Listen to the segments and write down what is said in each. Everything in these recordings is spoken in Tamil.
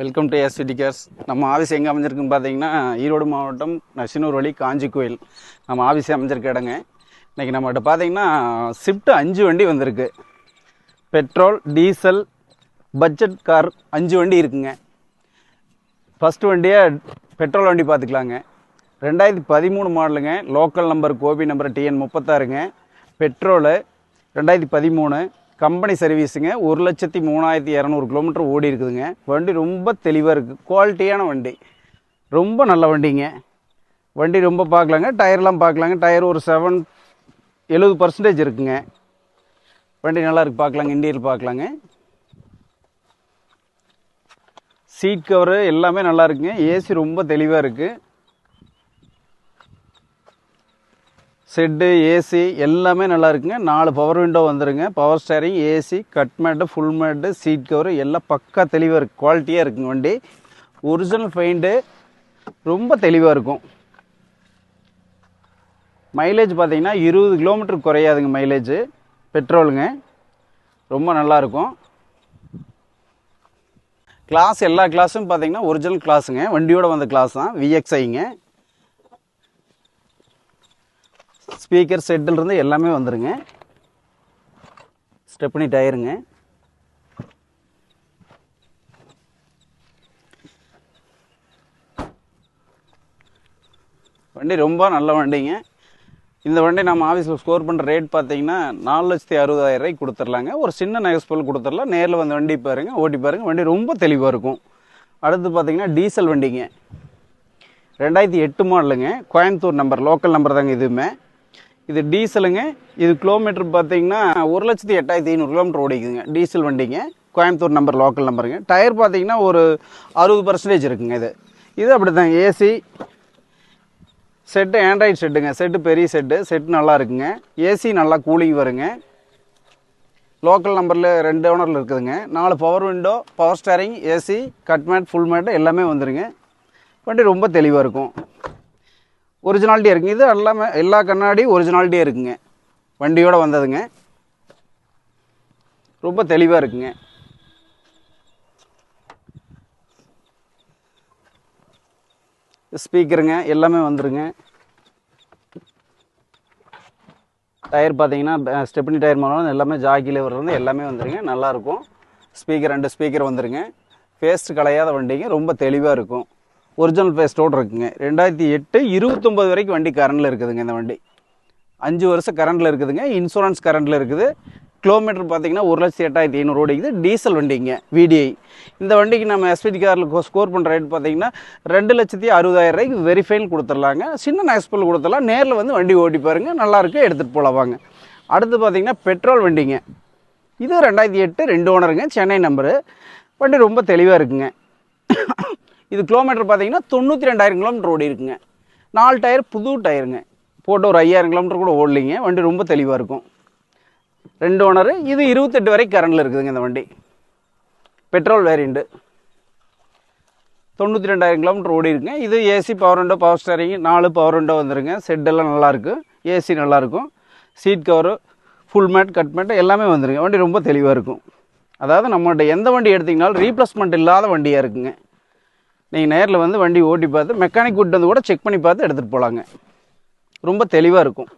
வெல்கம் டு எஸ் கேர்ஸ் நம்ம ஆஃபீஸ் எங்கே அமைஞ்சிருக்குன்னு பார்த்தீங்கன்னா ஈரோடு மாவட்டம் நசினூர் வழி காஞ்சி கோயில். நம்ம ஆஃபீஸ் அமைஞ்சிருக்க இடங்க. இன்றைக்கி நம்மகிட்ட பார்த்தீங்கன்னா ஸ்விஃப்ட் அஞ்சு வண்டி வந்திருக்கு. பெட்ரோல் டீசல் பட்ஜெட் கார் அஞ்சு வண்டி இருக்குங்க. ஃபஸ்ட்டு வண்டியை பெட்ரோல் வண்டி பார்த்துக்கலாங்க. ரெண்டாயிரத்தி பதிமூணு மாடலுங்க. Local number Gobi number TN முப்பத்தாறுங்க. Petrol ரெண்டாயிரத்தி பதிமூணு. கம்பெனி சர்வீஸுங்க. ஒரு லட்சத்தி மூணாயிரத்தி இரநூறு கிலோமீட்டர் ஓடி இருக்குதுங்க. வண்டி ரொம்ப தெளிவாக இருக்குது குவாலிட்டியான வண்டி. ரொம்ப நல்ல வண்டிங்க. வண்டி ரொம்ப பார்க்கலாங்க. டயர்லாம் பார்க்கலாங்க. டயர் ஒரு செவன் எழுபது பர்சன்டேஜ் இருக்குங்க. வண்டி நல்லா இருக்குது பார்க்கலாங்க. இன்டீரியர் பார்க்கலாங்க. சீட் கவரு எல்லாமே நல்லா இருக்குங்க. ஏசி ரொம்ப தெளிவாக இருக்குது செட்டு ஏசி எல்லாமே நல்லா இருக்குங்க. நாலு பவர் விண்டோ வந்துருங்க. Power steering AC cut mat full mat seat cover எல்லாம் பக்கா தெளிவாக இருக்குது குவாலிட்டியாக இருக்குங்க வண்டி. ஒரிஜினல் பெயிண்ட்டு ரொம்ப தெளிவாக இருக்கும். மைலேஜ் பார்த்தீங்கன்னா இருபது கிலோமீட்டர் குறையாதுங்க மைலேஜ் பெட்ரோலுங்க ரொம்ப நல்லா இருக்கும். கிளாஸ் எல்லா கிளாஸும் பார்த்தீங்கன்னா ஒரிஜினல் கிளாஸுங்க வண்டியோட வந்த கிளாஸ் தான். விஎக்ஸ்ஐங்க ஸ்பீக்கர் செட்டிலிருந்து எல்லாமே வந்துடுங்க ஸ்டெப்னி டயருங்க. வண்டி ரொம்ப நல்ல வண்டிங்க. இந்த வண்டி நம்ம ஆஃபீஸில் ஸ்கோர் பண்ணுற ரேட் பார்த்தீங்கன்னா நாலு லட்சத்தி அறுபதாயிரம் ரூபாய்க்கு கொடுத்துர்லாங்க. ஒரு சின்ன நெகஸ்பல் கொடுத்துடலாம் நேரில் வந்து வண்டி பாருங்கள் ஓட்டி பாருங்க. வண்டி ரொம்ப தெளிவாக இருக்கும். அடுத்து பார்த்தீங்கன்னா டீசல் வண்டிங்க. ரெண்டாயிரத்தி எட்டு மாடலுங்க கோயம்புத்தூர் நம்பர் லோக்கல் நம்பர் தாங்க இதுவுமே. இது டீசலுங்க. இது கிலோமீட்டர் பார்த்தீங்கன்னா ஒரு லட்சத்தி எட்டாயிரத்தி ஐநூறு கிலோமீட்டர் ஓடிக்குதுங்க. டீசல் வண்டிங்க. கோயம்புத்தூர் நம்பர் லோக்கல் நம்பருங்க டயர் பார்த்தீங்கன்னா ஒரு அறுபது பர்சன்டேஜ் இருக்குங்க இது. இது அப்படி தான் ஏசி செட்டு ஆண்ட்ராய்டு செட்டுங்க செட்டு பெரிய செட்டு செட்டு நல்லா இருக்குங்க. ஏசி நல்லா கூலிங் வருங்க. லோக்கல் நம்பரில் ரெண்டு ஓனரில் இருக்குதுங்க. நாலு power window power steering AC cut mat full mat எல்லாமே வந்துடுங்க வண்டி ரொம்ப தெளிவாக இருக்கும். ஒரிஜினாலிட்டியாக இருக்குங்க. இது எல்லாமே எல்லா கண்ணாடியும் ஒரிஜினாலிட்டியாக இருக்குங்க. வண்டியோட வந்ததுங்க. ரொம்ப தெளிவாக இருக்குங்க. ஸ்பீக்கருங்க எல்லாமே வந்துருங்க. டயர் பார்த்தீங்கன்னா ஸ்டெப்னி டயர் மூலம் எல்லாமே ஜாக்கியில் வர்றது எல்லாமே வந்துருங்க. நல்லாயிருக்கும் ஸ்பீக்கர் ரெண்டு ஸ்பீக்கர் வந்துருங்க. ஃபேஸ்ட் கலையாத வண்டிங்க. ரொம்ப தெளிவாக இருக்கும். ஒரிஜினல் பேஸ்டோடு இருக்குங்க. ரெண்டாயிரத்தி எட்டு இருபத்தொம்பது வரைக்கும் வண்டி கரண்டில் இருக்குதுங்க இந்த வண்டி. அஞ்சு வருஷம் கரண்டில் இருக்குதுங்க. இன்சூரன்ஸ் கரண்டில் இருக்குது. கிலோமீட்டர் பார்த்தீங்கன்னா ஒரு லட்சத்தி எட்டாயிரத்தி ஐநூறு ஓடிக்குது. டீசல் வண்டிங்க விடிஐ இந்த வண்டிக்கு நம்ம எஸ்பிடி காரில் ஸ்கோர் பண்ணுற ரேட் பார்த்தீங்கன்னா ரெண்டு லட்சத்தி அறுபதாயிரம் ரூபாய்க்கு வெரிஃபைன் கொடுத்துடலாங்க. சின்ன நெக்ஸ்பில் கொடுத்துடலாம். நேரில் வந்து வண்டி ஓட்டி பாருங்க. நல்லாயிருக்கு எடுத்துகிட்டு போகலாம் வாங்க அடுத்து பார்த்தீங்கன்னா பெட்ரோல் வண்டிங்க. இது ரெண்டாயிரத்தி எட்டு ரெண்டு ஓனருங்க சென்னை நம்பரு வண்டி ரொம்ப தெளிவாக இருக்குங்க. இது கிலோமீட்டர் பார்த்தீங்கன்னா தொண்ணூற்றி ரெண்டாயிரம் கிலோமீட்டர் ஓடி இருக்குங்க. நாலு டயர் புது டயருங்க. போட்டு ஒரு ஐயாயிரம் கிலோமீட்டர் கூட ஓடலிங்க. வண்டி ரொம்ப தெளிவாக இருக்கும். ரெண்டு ஓனரு இது இருபத்தெட்டு வரைக்கும் கரண்டில் இருக்குதுங்க இந்த வண்டி. பெட்ரோல் வேரியண்ட்டு தொண்ணூற்றி ரெண்டாயிரம் கிலோமீட்டர் ஓடி இருக்குங்க. இது AC power window power steering நாலு பவர் விண்டோ வந்துருங்க. செட்டெல்லாம் நல்லாயிருக்கு ஏசி நல்லாயிருக்கும் seat cover full mat cut mat எல்லாமே வந்துருங்க. வண்டி ரொம்ப தெளிவாக இருக்கும். அதாவது நம்மகிட்ட எந்த வண்டி எடுத்திங்கனாலும் ரீப்ளேஸ்மெண்ட் இல்லாத வண்டியாக இருக்குங்க. நீங்கள் நேரில் வந்து வண்டி ஓட்டி பார்த்து மெக்கானிக் கூட்டு வந்து கூட செக் பண்ணி பார்த்து எடுத்துகிட்டு போகலாங்க ரொம்ப தெளிவாக இருக்கும்.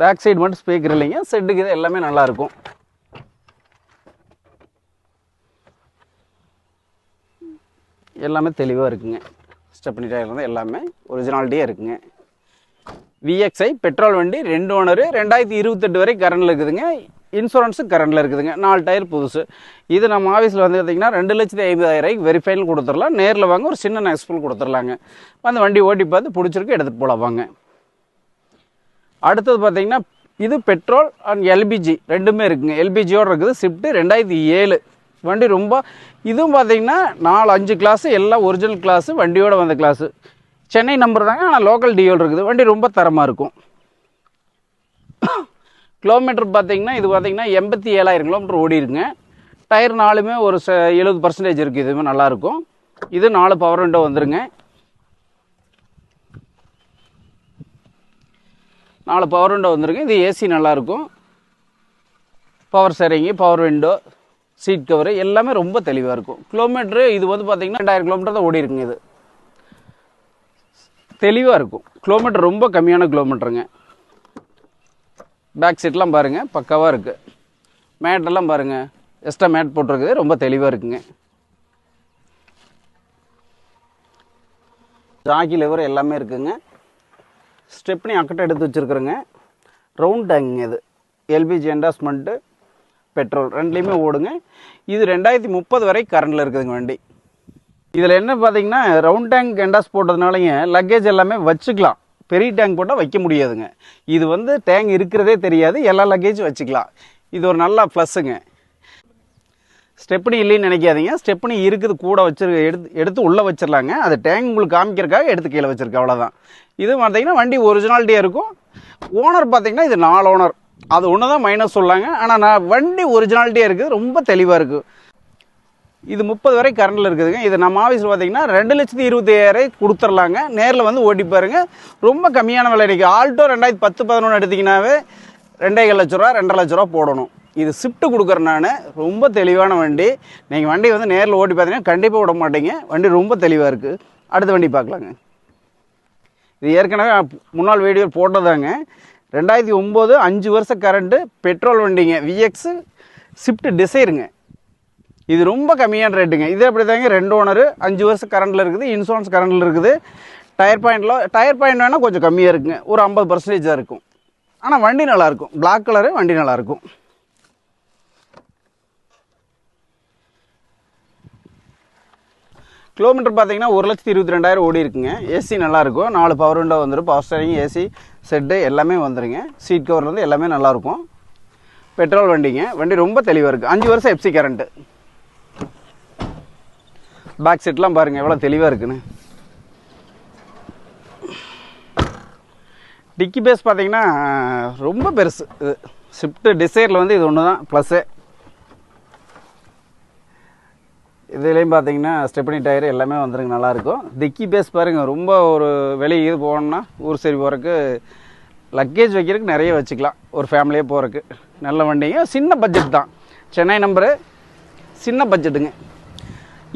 பேக் சைடு மட்டும் ஸ்பீக்கர் இல்லைங்க செட்டுக்கு இது எல்லாமே நல்லா இருக்கும். எல்லாமே தெளிவாக இருக்குங்க. ஸ்டெப்னி டயர் வந்து எல்லாமே ஒரிஜினாலிட்டியாக இருக்குங்க. விஎக்ஸ்ஐ பெட்ரோல் வண்டி ரெண்டு ஓனரு ரெண்டாயிரத்தி இருபத்தெட்டு வரை கரண்டில் இருக்குதுங்க. இன்சூரன்ஸும் கரண்டில் இருக்குதுங்க. நாலு டயர் புதுசு. இது நம்ம ஆஃபீஸில் வந்து பார்த்தீங்கன்னா ரெண்டு லட்சத்தி ஐம்பதாயிரம் ரூபாய்க்கு வெரிஃபைல் கொடுத்துடலாம். நேரில் வாங்க ஒரு சின்ன நெக்ஸ்புல் கொடுத்துடலாங்க. வந்து வண்டி ஓட்டி பார்த்து பிடிச்சிருக்கு எடுத்துகிட்டு போகலாம் வாங்க. அடுத்தது பார்த்தீங்கன்னா இது பெட்ரோல் அண்ட் எல்பிஜி ரெண்டுமே இருக்குங்க. எல்பிஜியோடு இருக்குது ஷிஃப்ட்டு ரெண்டாயிரத்தி ஏழு. வண்டி ரொம்ப இதுவும் பார்த்தீங்கன்னா நாலு அஞ்சு கிளாஸு எல்லாம் ஒரிஜினல் கிளாஸு வண்டியோட வந்த கிளாஸு சென்னை நம்பர் தாங்க ஆனால் லோக்கல் டியோல் இருக்குது. வண்டி ரொம்ப தரமாக இருக்கும். கிலோமீட்டர் பார்த்தீங்கன்னா இது பார்த்தீங்கன்னா எண்பத்தி ஏழாயிரம் கிலோமீட்டர் ஓடி இருக்குங்க டயர் நாலுமே ஒரு ச எழுபது பர்சன்டேஜ் இருக்குது இதுவுமே நல்லாயிருக்கும். இது நாலு பவர் விண்டோ வந்துருங்க. நாலு பவர் விண்டோ வந்துருக்கு. இது ஏசி நல்லாயிருக்கும். பவர் சரிங்க பவர் விண்டோ சீட் கவர் எல்லாமே ரொம்ப தெளிவாக இருக்கும். கிலோமீட்ரு இது வந்து பார்த்திங்கன்னா ரெண்டாயிரம் கிலோமீட்டர் தான் ஓடி இருக்குங்க இது. தெளிவாக இருக்கும். கிலோமீட்டர் ரொம்ப கம்மியான கிலோமீட்டருங்க பேக் சீட்லாம் பாருங்கள் பக்காவாக இருக்குது மேட்டெல்லாம் பாருங்கள் எக்ஸ்ட்ரா மேட் போட்டிருக்குது ரொம்ப தெளிவாக இருக்குங்க. ஜாக்கி லெவர் எல்லாமே இருக்குங்க. ஸ்டெப்னி அக்கட்டை எடுத்து வச்சுருக்குறேங்க. ரவுண்ட் டேங்குங்க இது. எல்பிஜி என்டாஸ்மெண்ட்டு பெட்ரோல் ரெண்டுலேயுமே ஓடுங்க. இது ரெண்டாயிரத்தி முப்பது வரை கரண்டில் இருக்குதுங்க வண்டி. இதில் என்ன பார்த்தீங்கன்னா ரவுண்ட் டேங்க் எண்டாஸ் போட்டதுனாலையும் லக்கேஜ் எல்லாமே வச்சுக்கலாம். பெரிய டேங்க் போட்டால் வைக்க முடியாதுங்க. இது வந்து டேங்க் இருக்கிறதே தெரியாது. எல்லா லக்கேஜும் வச்சுக்கலாம். இது ஒரு நல்ல ப்ளஸ்ஸுங்க ஸ்டெப்னி இல்லைன்னு நினைக்காதீங்க. ஸ்டெப்னி இருக்குது கூட வச்சிரு எடுத்து எடுத்து உள்ளே வச்சிடலாங்க அது டேங்க் உங்களுக்கு காமிக்கிறக்காக எடுத்து கீழே வச்சிருக்கு. அவ்வளோதான் இது பார்த்தீங்கன்னா வண்டி ஒரிஜினாலிட்டியாக இருக்கும். ஓனர் பார்த்தீங்கன்னா இது நாலு ஓனர் அது ஒன்று தான் மைனஸ் சொல்லாங்க. ஆனால் நான் வண்டி ஒரிஜினாலிட்டியாக இருக்குது. ரொம்ப தெளிவாக இருக்குது இது முப்பது வரை கரண்டில் இருக்குதுங்க. இது நம்ம ஆஃபீஸில் பார்த்தீங்கன்னா ரெண்டு லட்சத்தி இருபத்தி ஏழரை கொடுத்துர்லாங்க. நேரில் வந்து ஓட்டி பாருங்க. ரொம்ப கம்மியான விலை இன்றைக்கி ஆல்டோ ரெண்டாயிரத்தி பத்து பதினொன்று எடுத்திங்கனாவே ரெண்டே லட்ச ரூபா ரெண்டரை லட்ச ரூபா போடணும். இது ஷிஃப்ட் கொடுக்குறேன் நான். ரொம்ப தெளிவான வண்டி. நீங்கள் வண்டி வந்து நேரில் ஓட்டி பார்த்தீங்கன்னா கண்டிப்பாக விட மாட்டீங்க. வண்டி ரொம்ப தெளிவாக இருக்குது அடுத்த வண்டி பார்க்கலாங்க. இது ஏற்கனவே முன்னாள் வீடியோ போட்டதாங்க. ரெண்டாயிரத்தி ஒம்பது அஞ்சு வருஷம் கரண்ட்டு பெட்ரோல் வண்டிங்க. விஎக்ஸு ஷிஃப்ட் டிசைருங்க இது ரொம்ப கம்மியான ரேட்டுங்க. இதே அப்படி தாங்க ரெண்டு ஓனரு அஞ்சு வருஷம் கரண்டில் இருக்குது இன்சூரன்ஸ் கரண்டில் இருக்குது. டயர் பாயிண்டில் டயர் பாயிண்ட் வேணால் கொஞ்சம் கம்மியாக இருக்குங்க. ஒரு ஐம்பது பர்சன்டேஜாக இருக்கும். ஆனால் வண்டி நல்லாயிருக்கும் பிளாக் கலரு வண்டி நல்லாயிருக்கும் கிலோமீட்டர் பார்த்தீங்கன்னா ஒரு லட்சத்தி இருபத்தி ரெண்டாயிரம் ஓடி இருக்குங்க. ஏசி நல்லாயிருக்கும் நாலு பவர் விண்டோ வந்துடும் பவர் ஸ்டேரிங் ஏசி செட்டு எல்லாமே வந்துருங்க. சீட் கவர்லேருந்து எல்லாமே நல்லாயிருக்கும் பெட்ரோல் வண்டிங்க. வண்டி ரொம்ப தெளிவாக இருக்குது அஞ்சு வருஷம் எஃப்சி கரண்ட்டு பேக் சீட்லாம் பாருங்கள் எவ்வளோ தெளிவாக இருக்குன்னு. டிக்கி பேஸ் பார்த்தீங்கன்னா ரொம்ப பெருசு. இது ஸ்விஃப்ட்டு டிசைரில் வந்து இது ஒன்று தான் ப்ளஸ்ஸு இதுலேயும் பார்த்தீங்கன்னா ஸ்டெப்னி டயர் எல்லாமே வந்துருங்க நல்லாயிருக்கும் டிக்கி பேஸ் பாருங்கள் ரொம்ப ஒரு வெளியே இது போகணும்னா ஊர் சரி போகிறதுக்கு லக்கேஜ் வைக்கிறதுக்கு நிறைய வச்சுக்கலாம். ஒரு ஃபேமிலியே போகிறதுக்கு நல்ல வண்டிங்க. சின்ன பட்ஜெட் தான். சென்னை நம்பரு சின்ன பட்ஜெட்டுங்க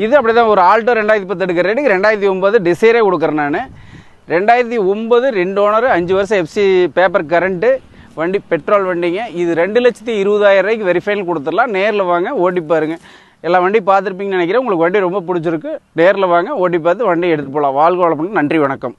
இது அப்படி தான் ஒரு ஆல்டோ ரெண்டாயிரத்தி பத்து எடுக்கிற ரேட்டுக்கு ரெண்டாயிரத்தி ஒம்பது டிசைரே கொடுக்குறேன் நான். ரெண்டாயிரத்தி ஒம்பது ரெண்டு ஓனர் அஞ்சு வருஷம் எஃப்சி பேப்பர் கரண்ட்டு வண்டி பெட்ரோல் வண்டிங்க. இது ரெண்டு லட்சத்தி இருபதாயிரம் ரூபாய்க்கு வெரிஃபைல் கொடுத்துடலாம். நேரில் வாங்க ஓட்டி பாருங்க. எல்லா வண்டி பார்த்துருப்பீங்கன்னு நினைக்கிறேன். உங்களுக்கு வண்டி ரொம்ப பிடிச்சிருக்கு. நேரில் வாங்க ஓட்டி பார்த்து வண்டி எடுத்துகிட்டு போகலாம். வாழ்க வளப்பணும் நன்றி வணக்கம்.